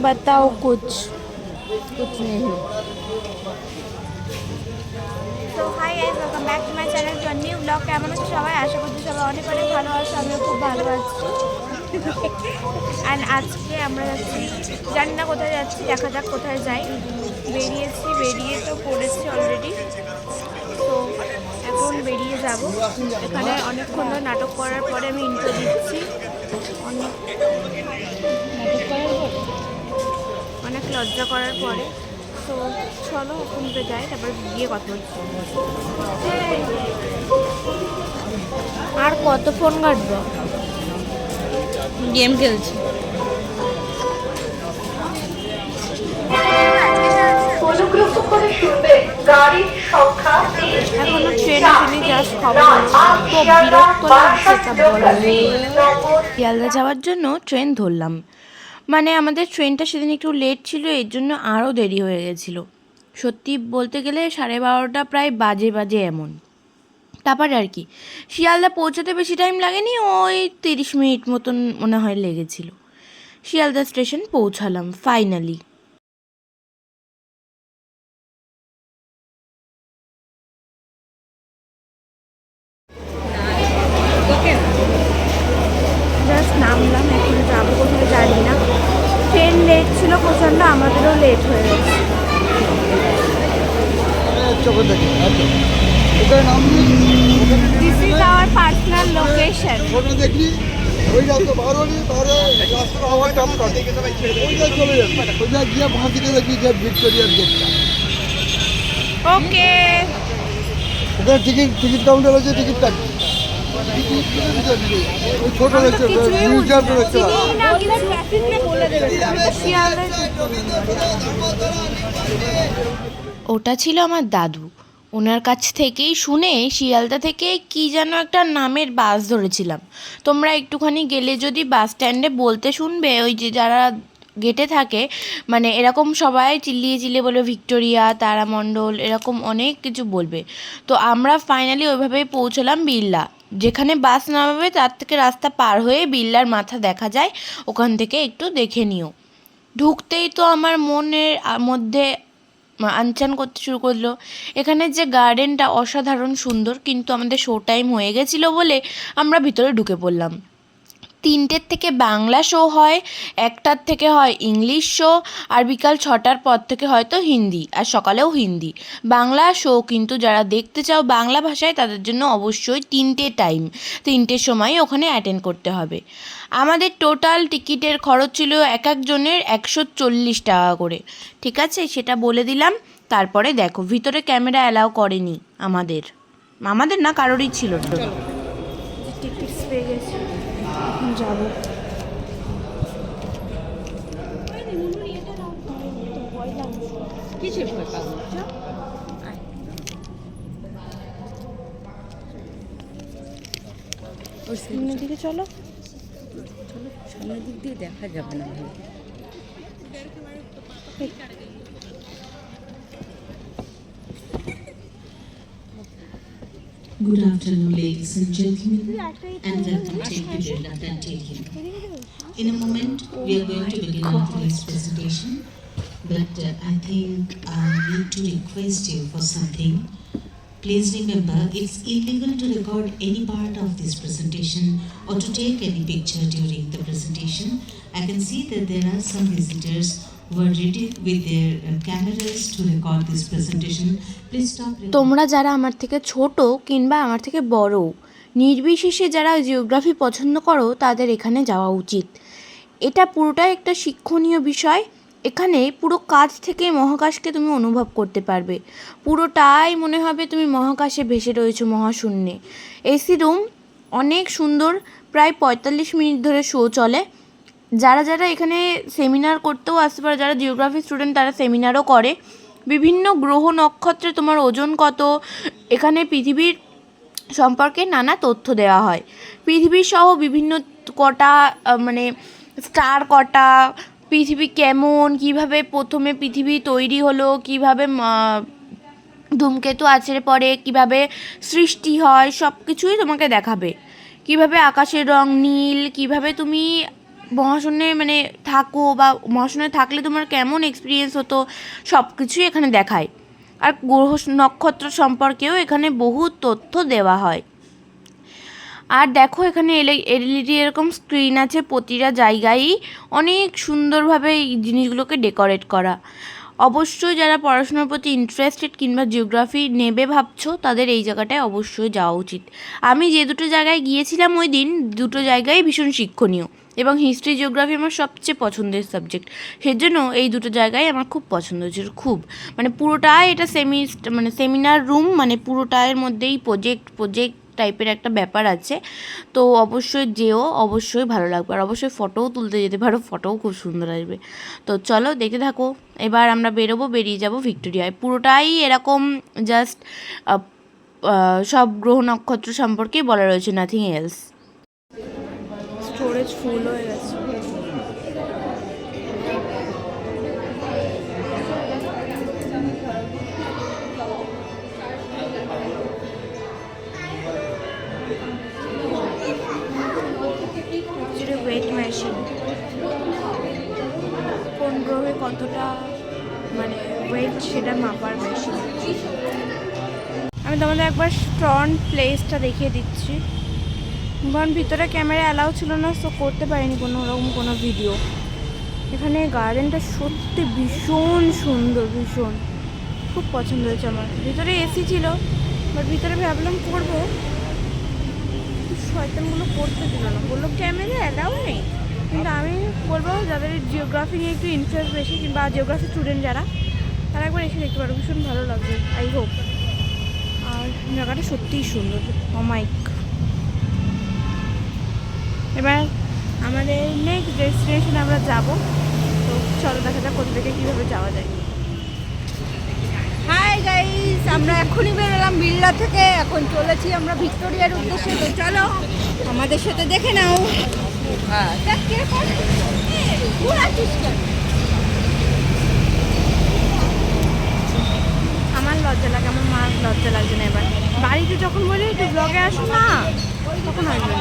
बताओ कुछ कुछ नहीं তো hi guys welcome back to my channel to new blog কেমন আছো সবাই আশা করছি সবাই অনেক অনেক ভালো আছো আমিও খুব ভালো আছি অ্যান্ড আজকে আমরা যাচ্ছি জানি না কোথায় যাচ্ছি দেখা যাক কোথায় যাই বেরিয়েছি বেরিয়ে তো পড়েছি অলরেডি তো এখন বেরিয়ে যাব। এখানে অনেকক্ষণ ধরে নাটক করার পরে আমি ইন্ট্রো দিচ্ছি। অনেক অনেক লজ্জা করার পরে। তো চলো এখন তো যাই তারপর গিয়ে কথা বলছি। আর কত ফোন কাটবো? গেম খেলছি। অনুগ্রহ করে গাড়ির তিন এখনও ট্রেন আসেনি জাস্ট খবর বিরক্ত শিয়ালদা যাওয়ার জন্য ট্রেন ধরলাম। মানে আমাদের ট্রেনটা সেদিন একটু লেট ছিল, এর জন্য আরও দেরি হয়ে গেছিল। সত্যি বলতে গেলে সাড়ে বারোটা প্রায় বাজে বাজে এমন। তারপরে আর কি, শিয়ালদা পৌঁছাতে বেশি টাইম লাগেনি, ওই তিরিশ মিনিট মতন মনে হয় লেগেছিল। শিয়ালদা স্টেশন পৌঁছালাম ফাইনালি লেট হয়ে গেছে। This is our personal location okay ticket ticket counter আছে টিকিট ওই ছোট দেখতে ওটা ছিল আমার দাদু। ওনার কাছ থেকেই শুনে শিয়ালদা থেকে কি যেন একটা নামের বাস ধরেছিলাম। তোমরা একটুখানি গেলে যদি বাস স্ট্যান্ডে বলতে শুনবে, ওই যে যারা গেটে থাকে মানে এরকম সবাই চিল্লিয়ে চিল্লিয়ে বলবে, ভিক্টোরিয়া, তারামণ্ডল, এরকম অনেক কিছু বলবে। তো আমরা ফাইনালি ওইভাবেই পৌঁছলাম বিড়লা। যেখানে বাস নামাবে, তার থেকে রাস্তা পার হয়ে বিল্লার মাথা দেখা যায়। ওখান থেকে একটু দেখে নিও। ঢুকতেই তো আমার মনের মধ্যে আনচান করতে শুরু করল। এখানে যে গার্ডেনটা অসাধারণ সুন্দর, কিন্তু আমাদের শো টাইম হয়ে গেছিল বলে আমরা ভিতরে ঢুকে পড়লাম। তিনটের থেকে বাংলা শো হয়, একটার থেকে হয় ইংলিশ শো আর বিকাল ছটার পর থেকে হয়তো হিন্দি, আর সকালেও হিন্দি। বাংলা শো কিন্তু যারা দেখতে চাও বাংলা ভাষায়, তাদের জন্য অবশ্যই তিনটে টাইম তিনটের সময় ওখানে অ্যাটেন্ড করতে হবে। আমাদের টোটাল টিকিটের খরচ ছিল এক একজনের একশো চল্লিশ টাকা করে। ঠিক আছে? সেটা বলে দিলাম। তারপরে দেখো, ভিতরে ক্যামেরা অ্যালাউ করেনি আমাদের। আমাদের না কারোরই ছিল না। পেয়ে যাব। কিছু ভয় পাবো সামনের দিকে চলো। সামনের দিক দিয়ে দেখা যাবে না ভাই। Good afternoon, ladies and gentlemen, and welcome to Birla Planetarium. In a moment, we are going to begin our today's presentation, but uh, I think I need to request you for something. Please remember, it's illegal to record any part of this presentation or to take any picture during the presentation. I can see that there are some visitors uh. তোমরা যারা আমার থেকে ছোট কিংবা আমার থেকে বড় নির্বিশেষে যারা জিওগ্রাফি পছন্দ করো তাদের এখানে যাওয়া উচিত এটা পুরোটাই একটা শিক্ষণীয় বিষয় এখানে পুরো কাছ থেকে মহাকাশকে তুমি অনুভব করতে পারবে। পুরোটাই মনে হবে তুমি মহাকাশে ভেসে রয়েছো মহাশূন্যে। এসি রুম অনেক সুন্দর, প্রায় পঁয়তাল্লিশ মিনিট ধরে শো চলে। যারা যারা এখানে সেমিনার করতেও আসতে পারে, যারা জিওগ্রাফি স্টুডেন্ট তারা সেমিনারও করে। বিভিন্ন গ্রহ নক্ষত্রে তোমার ওজন কত? এখানে পৃথিবীর সম্পর্কে নানা তথ্য দেওয়া হয়। পৃথিবী সহ বিভিন্ন কটা মানে স্টার কটা পৃথিবী কেমন? কীভাবে প্রথমে পৃথিবী তৈরি হলো? কীভাবে ধূমকেতু আছড়ে পড়ে কীভাবে সৃষ্টি হয়? সব কিছুই তোমাকে দেখাবে। কীভাবে আকাশের রং নীল? কীভাবে তুমি মহাশূন্যে মানে থাকো বা মহাশূন্যে থাকলে তোমার কেমন এক্সপিরিয়েন্স হতো? সব কিছুই এখানে দেখায়। আর গ্রহ নক্ষত্র সম্পর্কেও এখানে বহু তথ্য দেওয়া হয়। আর দেখো এখানে এলে এলইডি এরকম স্ক্রিন আছে প্রতিটা জায়গায়ই। অনেক সুন্দরভাবে এই জিনিসগুলোকে ডেকোরেট করা। অবশ্যই যারা পড়াশোনার প্রতি ইন্টারেস্টেড কিংবা জিওগ্রাফি নেবে ভাবছ, তাদের এই জায়গাটায় অবশ্যই যাওয়া উচিত। আমি যে দুটো জায়গায় গিয়েছিলাম ওই দিন, দুটো জায়গায় ভীষণ শিক্ষণীয় এবং হিস্ট্রি জিওগ্রাফি আমার সবচেয়ে পছন্দের সাবজেক্ট সেজন্য এই দুটো জায়গায় আমার খুব পছন্দ হয়েছিল, খুব। মানে পুরোটাই এটা সেমি মানে সেমিনার রুম মানে পুরোটায়ের মধ্যেই প্রজেক্ট প্রজেক্ট টাইপের একটা ব্যাপার আছে। তো অবশ্যই যেও, অবশ্যই ভালো লাগবে। আর অবশ্যই ফটোও তুলতে যেতে পারো, ফটোও খুব সুন্দর আসবে। তো চলো দেখতে থাকো। এবার আমরা বেরোবো, বেরিয়ে যাব ভিক্টোরিয়ায়। পুরোটাই এরকম জাস্ট সব গ্রহ নক্ষত্র সম্পর্কেই বলা রয়েছে নাথিং এলস স্টোরেজ ফুল হয়ে গেছে। কতটা মানে ওয়েট সেটা মাপার মেশিন আমি তোমাদের একবার ফ্রন্ট প্লেসটা দেখিয়ে দিচ্ছি। কারণ ভিতরে ক্যামেরা অ্যালাউ ছিল না সো করতে পারিনি কোনো রকম কোনো ভিডিও এখানে গার্ডেনটা সত্যি ভীষণ সুন্দর, ভীষণ। খুব পছন্দ হয়েছে আমার। ভিতরে এসি ছিল বাট ভিতরে ভাবলাম করব। শয়তানগুলো করতে দিল না। বলল ক্যামেরা অ্যালাউ নেই? কিন্তু আমি বলব যাদের জিওগ্রাফি নিয়ে একটু ইন্টারেস্ট বেশি কিংবা জিওগ্রাফি স্টুডেন্ট যারা, তারা একবার এসে দেখতে পারো, ভীষণ ভালো লাগবে আই হোপ আর জায়গাটা সত্যিই সুন্দর অমাইক এবার আমাদের নেক্সট ডেস্টিনেশনে আমরা যাব, তো চলো দেখা যাক কোথা থেকে কীভাবে যাওয়া যায়। হাই গাইস আমরা এখনই বেরোলাম বিড়লা থেকে, এখন চলেছি আমরা ভিক্টোরিয়ার উদ্দেশ্যে, তো চলো আমাদের সাথে দেখে নাও। হ্যাঁ? আমার লজ্জা লাগে আমার মার লজ্জা লাগছে না এবার। বাড়িতে যখন বলি একটু ব্লগে আসো না? তখন আসবে।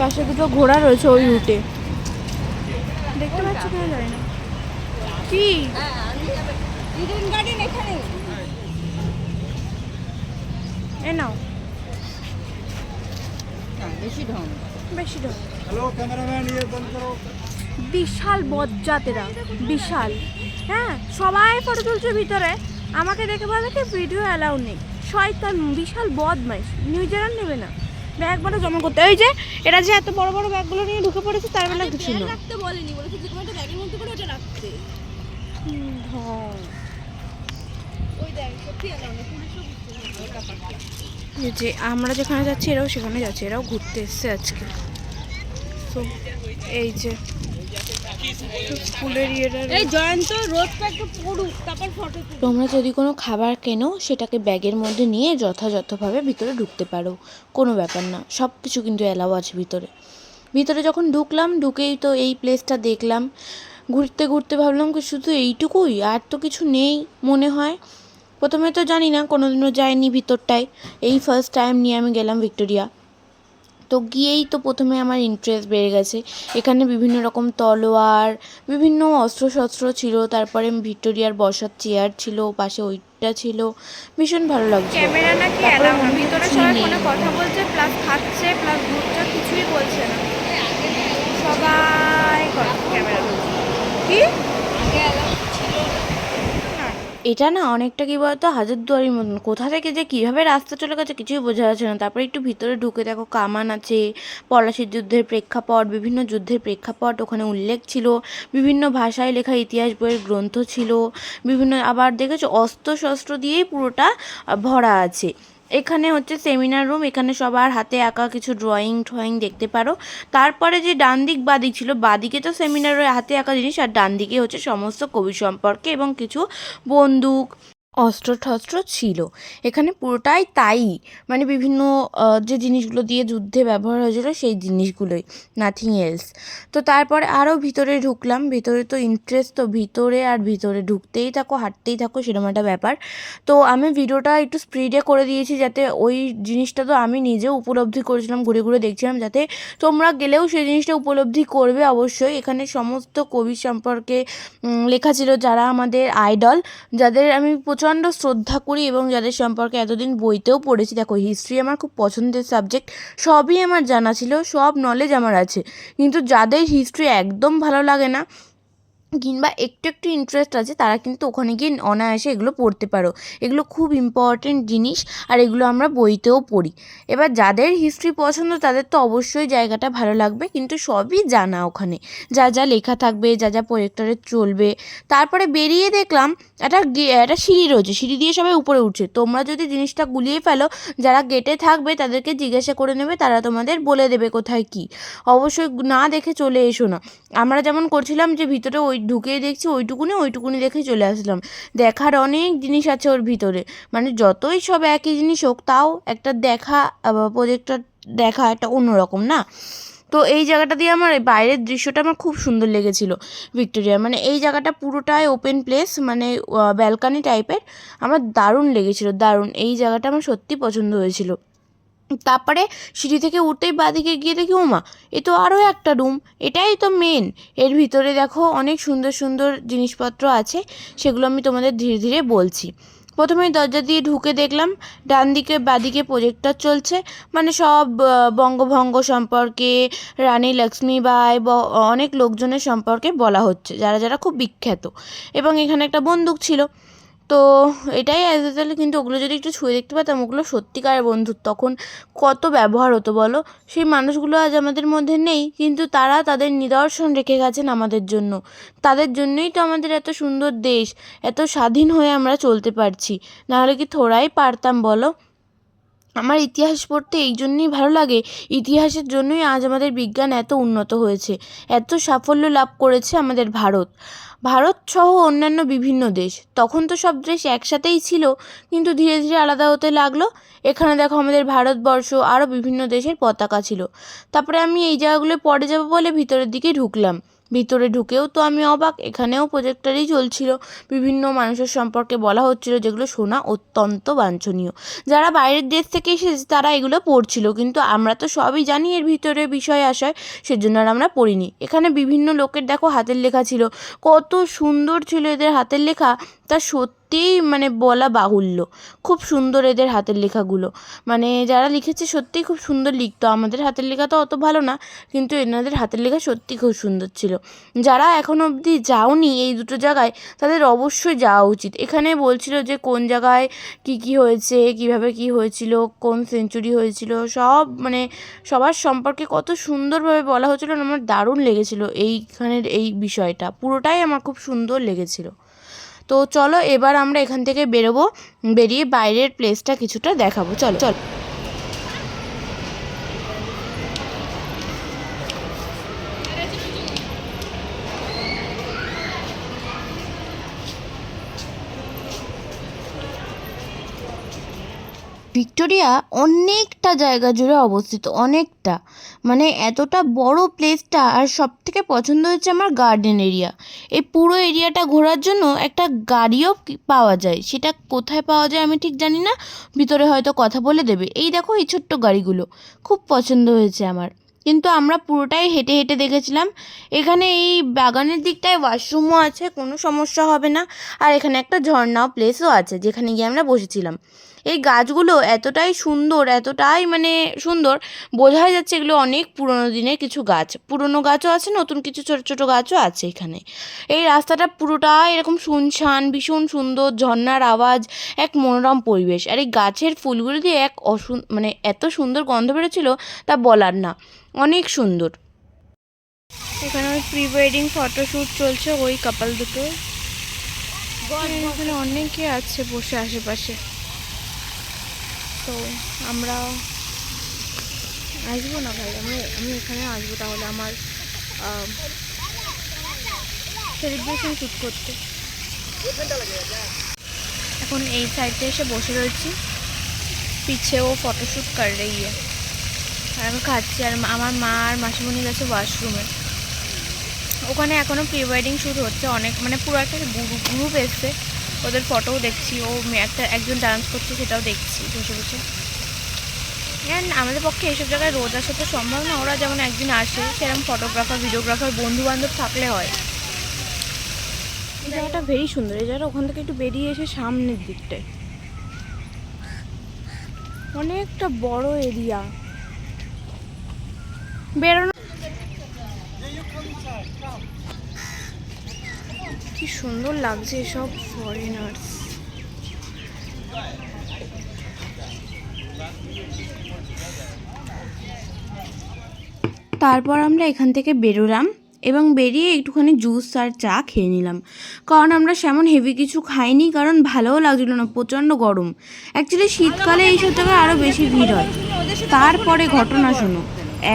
পাশে দুটো ঘোড়া রয়েছে ওই রুটে। দেখতে পাচ্ছ কিনা জানি না। কি? হ্যাঁ, এ নাও বেশি ঢং। বেশি ইয়ে বন্ধ করো। বিশাল বজ্জাতেরা বিশাল। হ্যাঁ সবাই ফটো তুলছে ভিতরে। আমাকে দেখে বলে কি ভিডিও অ্যালাউ নেই। শয়তান বিশাল বদমাইশ। নিউজের নেবে না। ব্যাগ বড় জমা করতে। ওই যে এরা যে এত বড় বড় ব্যাগগুলো নিয়ে ঢুকে পড়েছে তার বেলা কিছু না। রাখতে বলেনি। বলেছে যে কোনো একটা ব্যাগের মধ্যে করে ওটা রাখতে। হুম। ওই দেখ সত্যি এলাও না পুলিশও এই যে আমরা যেখানে যাচ্ছি এরাও সেখানে যাচ্ছে এরাও ঘুরতে এসছে আজকে। তো এই যে স্কুলের ইয়েটা এই জয়ন্ত রোদ প্যাকটা পড়ুক তারপর ফটো তোমরা যদি কোনো খাবার কেনো সেটাকে ব্যাগের মধ্যে নিয়ে যথাযথভাবে ভিতরে ঢুকতে পারো। কোনো ব্যাপার না সব কিছু কিন্তু অ্যালাউ আছে ভিতরে। ভিতরে যখন ঢুকলাম ঢুকেই তো এই প্লেসটা দেখলাম। ঘুরতে ঘুরতে ভাবলাম কি শুধু এইটুকুই? আর তো কিছু নেই মনে হয়। প্রথমে তো জানি না কোনোদিনও যাইনি ভিতরটায়। এই ফার্স্ট টাইম নিয়ে আমি গেলাম ভিক্টোরিয়া। তো গিয়েই তো প্রথমে আমার ইন্টারেস্ট বেড়ে গেছে। এখানে বিভিন্ন রকম তলোয়ার বিভিন্ন অস্ত্র শস্ত্র ছিল তারপরে ভিক্টোরিয়ার বসার চেয়ার ছিল পাশে ওইটা ছিল। ভীষণ ভালো লাগছে ক্যামেরা নাকি ভিতরে সবাই কথা বলছে প্লাস খাচ্ছে প্লাস ঘুরছে কিছুই বলছে না সবাই ক্যামেরা কি এটা না অনেকটা কি বলতো হাজারদুয়ারির মতন। কোথা থেকে যে কীভাবে রাস্তা চলে গেছে কিছুই বোঝা যাচ্ছে না। তারপরে একটু ভিতরে ঢুকে দেখো, কামান আছে, পলাশির যুদ্ধের প্রেক্ষাপট, বিভিন্ন যুদ্ধের প্রেক্ষাপট, ওখানে উল্লেখ ছিল, বিভিন্ন ভাষায় লেখা ইতিহাস বইয়ের গ্রন্থ ছিল, বিভিন্ন আবার দেখেছ অস্ত্র শস্ত্র দিয়েই পুরোটা ভরা আছে। এখানে হচ্ছে সেমিনার রুম এখানে সবার হাতে আঁকা কিছু ড্রয়িং ট্রয়িং দেখতে পারো। তারপরে যে ডান দিক বাদিক ছিল বাদিকে তো সেমিনার হাতে আঁকা জিনিস, আর ডান দিকে হচ্ছে সমস্ত কবি সম্পর্কে এবং কিছু বন্দুক অস্ত্র টস্ত্র ছিল। এখানে পুরোটাই তাই। মানে বিভিন্ন যে জিনিসগুলো দিয়ে যুদ্ধে ব্যবহার হয়েছিল সেই জিনিসগুলোই নাথিং এলস তো তারপরে আরও ভিতরে ঢুকলাম। ভিতরে তো ইন্টারেস্ট তো ভিতরে আর ভিতরে ঢুকতেই থাকো, হাঁটতেই থাকো সেরকম একটা ব্যাপার। তো আমি ভিডিওটা একটু স্পিডে করে দিয়েছি যাতে ওই জিনিসটা তো আমি নিজেও উপলব্ধি করেছিলাম, ঘুরে ঘুরে দেখছিলাম, যাতে তোমরা গেলেও সেই জিনিসটা উপলব্ধি করবে অবশ্যই। এখানে সমস্ত কবি সম্পর্কে লেখা ছিল যারা আমাদের আইডল যাদের আমি প্রচণ্ড শ্রদ্ধা করি এবং যাদের সম্পর্কে এতদিন বইতেও পড়েছি, দেখো হিস্ট্রি আমার খুব পছন্দের সাবজেক্ট সবই আমার জানা ছিল, সব নলেজ আমার আছে। কিন্তু যাদের হিস্ট্রি একদম ভালো লাগে না কিংবা একটু একটু ইন্টারেস্ট আছে, তারা কিন্তু ওখানে গিয়ে অনায়াসে এগুলো পড়তে পারো। এগুলো খুব ইম্পর্টেন্ট জিনিস, আর এগুলো আমরা বইতেও পড়ি। এবার যাদের হিস্ট্রি পছন্দ, তাদের তো অবশ্যই জায়গাটা ভালো লাগবে, কিন্তু সবই জানা ওখানে। যা যা লেখা থাকবে, যা যা প্রজেক্টরে চলবে। তারপরে বেরিয়ে দেখলাম, একটা একটা সিঁড়ি রয়েছে। সিঁড়ি দিয়ে সবাই উপরে উঠছে। তোমরা যদি জিনিসটা গুলিয়ে ফেলো, যারা গেটে থাকবে, তাদেরকে জিজ্ঞাসা করে নেবে, তারা তোমাদের বলে দেবে কোথায় কি। অবশ্যই না দেখে চলে এসো না। আমরা যেমন করছিলাম যে, ভিতরে ওই ঢুকেই দেখছি ওইটুকুনি ওইটুকুনি দেখে চলে আসলাম। দেখার অনেক জিনিস আছে ওর ভিতরে। মানে যতই সব একই জিনিস হোক, তাও একটা দেখা প্রজেক্টর দেখা একটা অন্যরকম, না? তো এই জায়গাটা দিয়ে আমার বাইরের দৃশ্যটা আমার খুব সুন্দর লেগেছিল, ভিক্টোরিয়া। মানে এই জায়গাটা পুরোটাই ওপেন প্লেস মানে ব্যালকানি টাইপের আমার দারুণ লেগেছিল, দারুণ। এই জায়গাটা আমার সত্যি পছন্দ হয়েছিল। তারপরে সিঁড়ি থেকে উঠতেই বাদিকে গিয়ে দেখি ওমা এ তো আরও একটা রুম এটাই তো মেন এর ভিতরে দেখো অনেক সুন্দর সুন্দর জিনিসপত্র আছে, সেগুলো আমি তোমাদের ধীরে ধীরে বলছি। প্রথমেই দরজা দিয়ে ঢুকে দেখলাম ডান দিকে বাদিকে প্রজেক্টর চলছে মানে সব বঙ্গভঙ্গ সম্পর্কে, রানী লক্ষ্মীবাই অনেক লোকজনের সম্পর্কে বলা হচ্ছে, যারা যারা খুব বিখ্যাত। এবং এখানে একটা বন্দুক ছিল তো এটাই অ্যাজ তাহলে কিন্তু ওগুলো যদি একটু ছুঁয়ে দেখতে পাতাম, ওগুলো সত্যিকারের বন্ধু। তখন কত ব্যবহার হতো বলো? সেই মানুষগুলো আজ আমাদের মধ্যে নেই, কিন্তু তারা তাদের নিদর্শন রেখে গেছেন আমাদের জন্য। তাদের জন্যই তো আমাদের এত সুন্দর দেশ, এত স্বাধীন হয়ে আমরা চলতে পারছি। নাহলে কি থোড়াই পারতাম বলো? আমার ইতিহাস পড়তে এই জন্যই ভালো লাগে। ইতিহাসের জন্যই আজ আমাদের বিজ্ঞান এত উন্নত হয়েছে, এত সাফল্য লাভ করেছে আমাদের ভারত। ভারত সহ অন্যান্য বিভিন্ন দেশ, তখন তো সব দেশ একসাথেই ছিল, কিন্তু ধীরে ধীরে আলাদা হতে লাগল। এখানে দেখো আমাদের ভারতবর্ষ আরও বিভিন্ন দেশের পতাকা ছিল। তারপরে আমি এই জায়গাগুলো পরে যাব বলে ভিতরের দিকে ঢুকলাম। ভিতরে ঢুকেও তো আমি অবাক। এখানেও প্রজেক্টারই চলছিল। বিভিন্ন মানুষের সম্পর্কে বলা হচ্ছিল যেগুলো শোনা অত্যন্ত বাঞ্ছনীয়। যারা বাইরের দেশ থেকে এসেছে, তারা এগুলো পড়ছিল। কিন্তু আমরা তো সবই জানি এর ভিতরে বিষয় আসায় সেজন্য আর আমরা পড়িনি। এখানে বিভিন্ন লোকের, দেখো, হাতের লেখা ছিল। কত সুন্দর ছিল এদের হাতের লেখা। তা সত্যিই মানে বলা বাহুল্য। খুব সুন্দর এদের হাতের লেখাগুলো। মানে যারা লিখেছে সত্যিই খুব সুন্দর লিখতো। আমাদের হাতের লেখা তো অত ভালো না, কিন্তু এনাদের হাতের লেখা সত্যি খুব সুন্দর ছিল। যারা এখন অবধি যাওনি এই দুটো জায়গায়, তাদের অবশ্যই যাওয়া উচিত। এখানে বলছিল যে কোন জায়গায় কি কি হয়েছে, কীভাবে কি হয়েছিল, কোন সেঞ্চুরি হয়েছিল, সব মানে সবার সম্পর্কে কত সুন্দরভাবে বলা হয়েছিল। আমার দারুণ লেগেছিল এইখানের এই বিষয়টা। পুরোটাই আমার খুব সুন্দর লেগেছিল। তো চলো এবার আমরা এখান থেকে বেরোবো বেরিয়ে বাইরের প্লেসটা কিছুটা দেখাবো। চলো চলো। ভিক্টোরিয়া অনেকটা জায়গা জুড়ে অবস্থিত, অনেকটা। মানে এতটা বড় প্লেসটা আর সব থেকে পছন্দ হয়েছে আমার গার্ডেন এরিয়া এই পুরো এরিয়াটা ঘোরার জন্য একটা গাড়িও পাওয়া যায়। সেটা কোথায় পাওয়া যায় আমি ঠিক জানি না, ভিতরে হয়তো কথা বলে দেবে। এই দেখো এই ছোট্ট গাড়িগুলো, খুব পছন্দ হয়েছে আমার। কিন্তু আমরা পুরোটাই হেঁটে হেঁটে দেখেছিলাম। এখানে এই বাগানের দিকটায় ওয়াশরুমও আছে, কোনো সমস্যা হবে না। আর এখানে একটা ঝর্ণাও প্লেসও আছে, যেখানে গিয়ে আমরা বসেছিলাম। এই গাছগুলো এতটাই সুন্দর এতটাই মানে সুন্দর বোঝাই যাচ্ছে এগুলো অনেক পুরনো দিনের কিছু গাছ। পুরনো গাছও আছে নতুন কিছু ছোটো ছোটো গাছও আছে এখানে। এই রাস্তাটা পুরোটাই এরকম শুনশান ভীষণ সুন্দর ঝর্ণার আওয়াজ এক মনোরম পরিবেশ। আর এই গাছের ফুলগুলো দিয়ে এক অসুন মানে এত সুন্দর গন্ধ বেরোচ্ছিল তা বলার না। অনেক সুন্দর। এখানে ওই প্রি ওয়েডিং ফটোশ্যুট চলছে ওই কাপাল দুটো এখানে অনেকে আছে বসে আশেপাশে। তো আমরা আসব না ভাই? আমি আমি এখানে আসব তাহলে আমার সেলিব্রেশন শ্যুট করতে। এখন এই সাইডে এসে বসে রয়েছি। পিছে ও ফটোশ্যুট কর है আর আমি খাচ্ছি, আর আমার মা আর মাসিমণি গেছে ওয়াশরুমে ওখানে এখনও প্রি ওয়েডিং শ্যুট হচ্ছে, অনেক মানে পুরো একটা গ্রুপ এসছে। ওদের ফটোও দেখছি, ও একটা, একজন ডান্স করছে, সেটাও দেখছি, বসে বসে। And আমাদের পক্ষে এইসব জায়গায় রোজ আসা তো সম্ভব না, ওরা যেমন একদিন আসে সেরকম ফটোগ্রাফার ভিডিওগ্রাফার বন্ধু বান্ধব থাকলে হয়। জায়গাটা ভেরি সুন্দর, এই জায়গাটা ওখান থেকে একটু বেরিয়ে এসে সামনের দিকটায়। অনেকটা বড় এরিয়া বেরোনো কি সুন্দর লাগছে সব ফরেনার্স তারপর আমরা এখান থেকে বেরোলাম এবং বেরিয়ে একটুখানি জুস আর চা খেয়ে নিলাম। কারণ আমরা সেমন হেভি কিছু খাইনি, কারণ ভালোও লাগছিল না, প্রচণ্ড গরম। অ্যাকচুয়ালি শীতকালে এইসব জায়গায় আরও বেশি ভিড় হয়। তারপরে ঘটনা শোনো।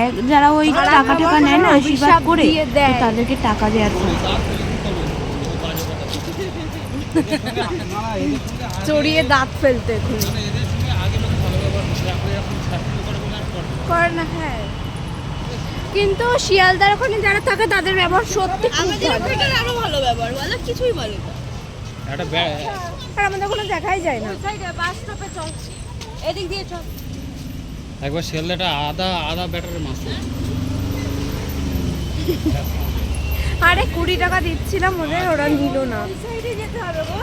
এক যারা ওই টাকা টাকা নেয় না, আশীর্বাদ করে তাদেরকে টাকা দেওয়ার চড়িয়ে দাঁত ফেলতে করে না হ্যাঁ। কিন্তু শিয়ালদার ওখানে যারা থাকে তাদের ব্যবহার সত্যি আমাদের আরও ভালো ব্যবহার বলে কিছুই বলে ব্যা- আর আমাদের কোনো দেখাই যায় না। বাস স্টপে চল। এদিক দিয়ে চল। একবার শিয়ালদাটা আধা আধা ব্যাটারের মাছ আরে কুড়ি টাকা দিচ্ছিলাম ওদের ওরা নিল না। সাইডে যেতে হবে গো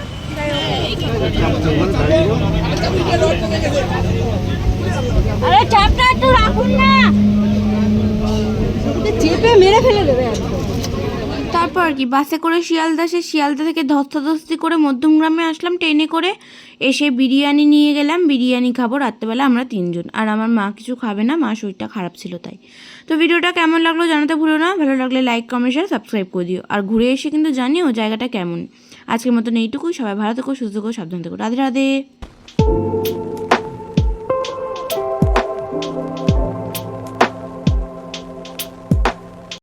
আরে চাপটা একটু রাখুন না। চেপে মেরে ফেলে দেবে। তারপর কি, বাসে করে শিয়ালদা সে শিয়ালদা থেকে ধস্তাধস্তি করে মধ্যমগ্রামে আসলাম ট্রেনে করে। এসে বিরিয়ানি নিয়ে গেলাম, বিরিয়ানি খাব রাত্রেবেলা আমরা তিনজন। আর আমার মা কিছু খাবে না, মা শরীরটা খারাপ ছিল তাই। তো ভিডিওটা কেমন লাগল জানাতে ভুলো না, ভালো লাগলে লাইক কমেন্ট শেয়ার সাবস্ক্রাইব করে দিও। আর ঘুরে এসে কিন্তু জানিও জায়গাটা কেমন। আজকের মতন এইটুকুই, সবাই ভালো থেকো, সুস্থ থেকো, সাবধান থেকো। রাধে রাধে।